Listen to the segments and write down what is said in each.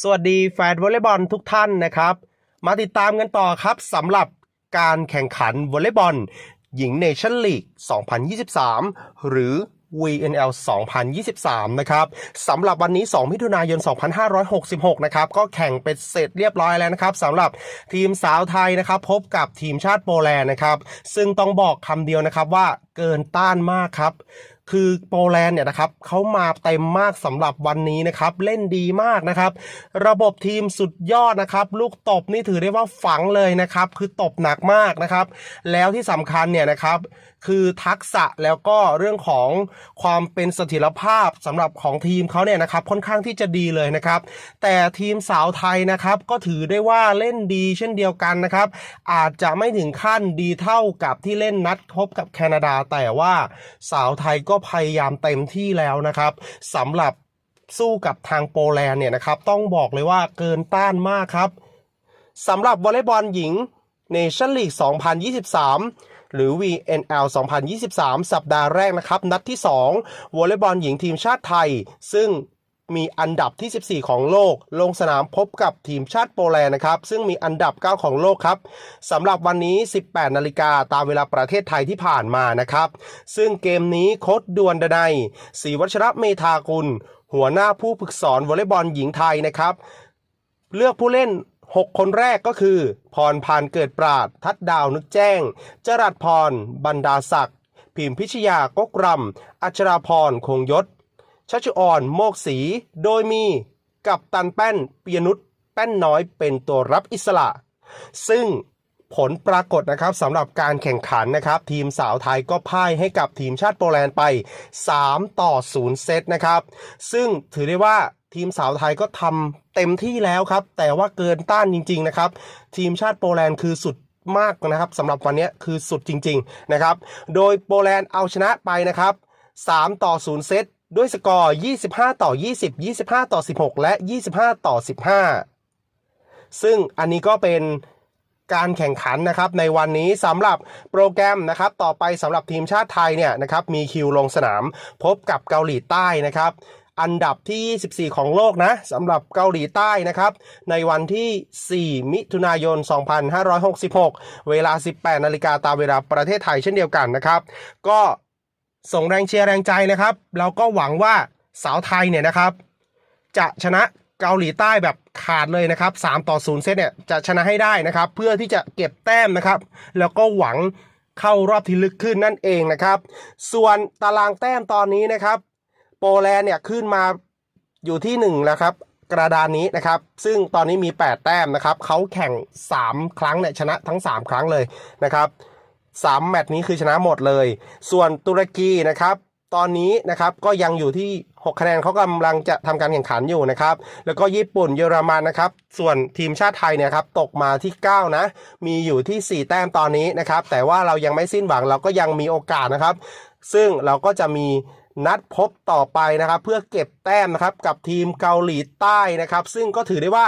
สวัสดีแฟนวอลเลย์บอลทุกท่านนะครับ มาติดตามกันต่อครับสำหรับการแข่งขันวอลเลย์บอล หญิงเนชั่นลีก 2023 หรือ VNL 2023 นะครับสำหรับวันนี้ 2 มิถุนายน 2566 นะครับ ก็แข่งเป็นเสร็จเรียบร้อยแล้วนะครับสำหรับทีมสาวไทยนะครับ พบกับทีมชาติโปแลนด์นะครับ ซึ่งต้องบอกคำเดียวนะครับว่าเกินต้านมากครับ คือโปแลนด์เนี่ยนะครับเขามาเต็มมากสำหรับวันนี้นะครับ เล่นดีมากนะครับ ระบบทีมสุดยอดนะครับ ลูกตบนี่ถือได้ว่าฝังเลยนะครับ คือตบหนักมากนะครับ แล้วที่สำคัญเนี่ยนะครับ คือทักษะแล้วก็เรื่องของความเป็นสถียรภาพสำหรับของทีมเขาเนี่ยนะครับ ค่อนข้างที่จะดีเลยนะครับ แต่ทีมสาวไทยนะครับ ก็ถือได้ว่าเล่นดีเช่นเดียวกันนะครับ อาจจะไม่ถึงขั้นดีเท่ากับที่เล่นนัดพบกับแคนาดา แต่ว่าสาวไทยก็พยายามเต็มที่แล้วนะครับสำหรับสู้กับทางโปแลนด์เนี่ยนะครับ ต้องบอกเลยว่าเกินต้านมากครับสำหรับวอลเลย์บอลหญิงเนชั่นลีก 2023 หรือ VNL 2023 สัปดาห์แรกนะครับ นัดที่ 2 วอลเลย์บอลหญิงทีมชาติไทย ซึ่ง มีอันดับที่ 14 ของโลก ลงสนามพบกับทีมชาติโปแลนด์นะครับ ซึ่งมีอันดับ 9 ของโลกครับสำหรับวันนี้ 18 นาฬิกาตามเวลาประเทศไทยที่ผ่านมานะครับ ซึ่งเกมนี้โค้ดดวนดนัยศรีวัชระเมธากุล หัวหน้าผู้ฝึกสอนวอลเลย์บอลหญิงไทยนะครับ เลือกผู้เล่น 6 คนแรกก็คือ พรพานเกิดปราด ทัดดาวนึกแจ้ง จรัสพร บรรดาศักดิ์พิมพิชยากกรำอัชราพร คงยศ ชัชอ่อนโมกศรีโดยมีกับตันแป้นปียนุชแป้นน้อยเป็นตัวรับอิสระ ซึ่งผลปรากฏนะครับสำหรับการแข่งขันนะครับ ทีมสาวไทยก็พ่ายให้กับทีมชาติโปแลนด์ไป 3 ต่อ 0 เซตนะครับ ซึ่งถือได้ว่าทีมสาวไทยก็ทำเต็มที่แล้วครับ แต่ว่าเกินต้านจริง ๆ นะครับ ทีมชาติโปแลนด์คือสุดมากนะครับสำหรับวันนี้คือสุดจริง ๆ นะครับ โดยโปแลนด์เอาชนะไปนะครับ 3 ต่อ 0 เซต ด้วยสกอร์ 25 ต่อ 20 25 ต่อ 16 และ 25 ต่อ 15 ซึ่งอันนี้ก็เป็นการแข่งขันนะครับในวันนี้สำหรับโปรแกรมนะครับต่อไปสำหรับทีมชาติไทยเนี่ยนะครับมีคิวลงสนามพบกับเกาหลีใต้นะครับ อันดับที่ 24 ของโลกนะสำหรับเกาหลีใต้นะครับ ในวันที่ 4 มิถุนายน 2566 เวลา 18 นาฬิกาตามเวลาประเทศไทยเช่นเดียวกันนะครับ ก็ ส่งแรงเชียร์แรงใจนะครับแล้วก็หวังว่าสาวไทยเนี่ยนะครับ จะชนะเกาหลีใต้แบบขาดเลยนะครับ3ต่อ0เซตเนี่ยจะชนะให้ได้นะครับ เพื่อที่จะเก็บแต้มนะครับ แล้วก็หวังเข้ารอบที่ลึกขึ้นนั่นเองนะครับ ส่วนตารางแต้มตอนนี้นะครับ โปแลนด์เนี่ยขึ้นมาอยู่ที่ 1 แล้วครับ กระดานนี้นะครับ ซึ่งตอนนี้มี 8 แต้มนะครับเขาแข่ง 3 ครั้งเนี่ยชนะทั้ง 3 ครั้งเลยนะครับ 3 แมตช์นี้คือชนะหมดเลย ส่วนตุรกีนะครับตอนนี้นะครับก็ยังอยู่ที่ 6 คะแนนเขากำลังจะทำการแข่งขันอยู่นะครับ แล้วก็ญี่ปุ่นเยอรมันนะครับ ส่วนทีมชาติไทยเนี่ยครับตกมาที่ 9 นะ มีอยู่ที่ 4 แต้มตอนนี้นะครับ แต่ว่าเรายังไม่สิ้นหวังเราก็ยังมีโอกาสนะครับ ซึ่งเราก็จะมีนัดพบต่อไปนะครับ เพื่อเก็บแต้มนะครับกับทีมเกาหลีใต้นะครับ ซึ่งก็ถือได้ว่า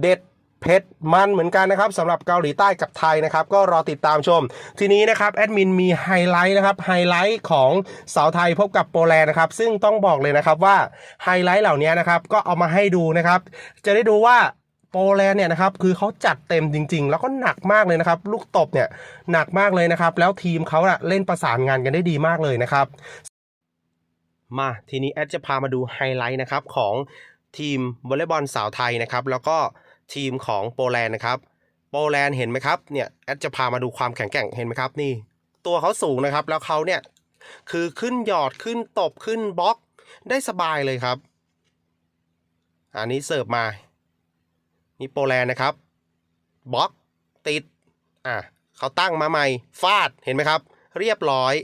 เด็ด เผ็ดมันเหมือนกันนะครับสำหรับเกาหลีใต้กับไทยนะครับ ก็รอติดตามชม ทีนี้นะครับแอดมินมีไฮไลท์นะครับไฮไลท์ของสาวไทยพบกับโปแลนด์นะครับ ซึ่งต้องบอกเลยนะครับว่าไฮไลท์เหล่านี้นะครับก็เอามาให้ดูนะครับ จะได้ดูว่าโปแลนด์เนี่ยนะครับคือเขาจัดเต็มจริง ๆ แล้วก็หนักมากเลยนะครับ ลูกตบเนี่ยหนักมากเลยนะครับ แล้วทีมเขาอะเล่นประสานงานกันได้ดีมากเลยนะครับ มาทีนี้แอดจะพามาดูไฮไลท์นะครับของทีมวอลเลย์บอลสาวไทยนะครับ แล้วก็ ทีมของโปแลนด์นะครับ โปแลนด์เห็นไหมครับเนี่ยแอดจะพามาดูความแข็งแกร่งเห็นไหมครับนี่ ตัวเขาสูงนะครับ แล้วเขาเนี่ยคือขึ้นหยอดขึ้นตบขึ้นบล็อกได้สบายเลยครับ อันนี้เสิร์ฟมา นี่โปแลนด์นะครับบล็อกติดอะเขาตั้งมาใหม่ฟาดเห็นไหมครับ เรียบร้อย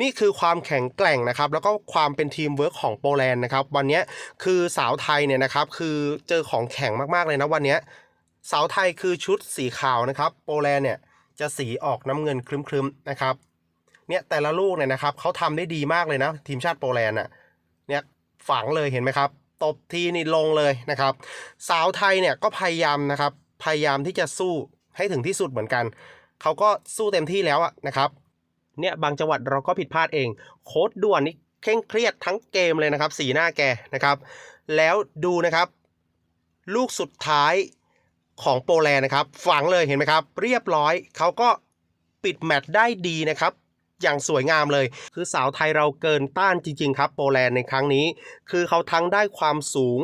นี่คือความแข็งแกร่งนะครับ แล้วก็ความเป็นทีมเวิร์กของโปแลนด์นะครับ วันนี้คือสาวไทยเนี่ยนะครับ คือเจอของแข็งมากๆเลยนะวันนี้สาวไทยคือชุดสีขาวนะครับ โปแลนด์เนี่ยจะสีออกน้ำเงินครึ้มๆนะครับ เนี่ยแต่ละลูกเนี่ยนะครับเขาทำได้ดีมากเลยนะ ทีมชาติโปแลนด์อะ เนี่ยฝังเลยเห็นไหมครับ ตบทีนี่ลงเลยนะครับ สาวไทยเนี่ยก็พยายามนะครับ พยายามที่จะสู้ให้ถึงที่สุดเหมือนกัน เขาก็สู้เต็มที่แล้วอะนะครับ เนี่ยบางจังหวัดเราก็ผิดพลาดเอง โค้ดด่วนนี่เคร่งเครียดทั้งเกมเลยนะครับ สีหน้าแกนะครับ แล้วดูนะครับ ลูกสุดท้ายของโปแลนด์นะครับ ฝังเลยเห็นไหมครับ เรียบร้อยเขาก็ปิดแมตช์ได้ดีนะครับ อย่างสวยงามเลย คือสาวไทยเราเกินต้านจริง ๆ ครับโปแลนด์ในครั้งนี้ คือเขาทั้งได้ความสูง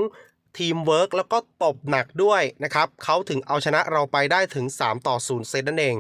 ทีมเวิร์กแล้วก็ตบหนักด้วยนะครับเขาถึงเอาชนะเราไปได้ถึง 3 ต่อ 0 เซตนั่นเอง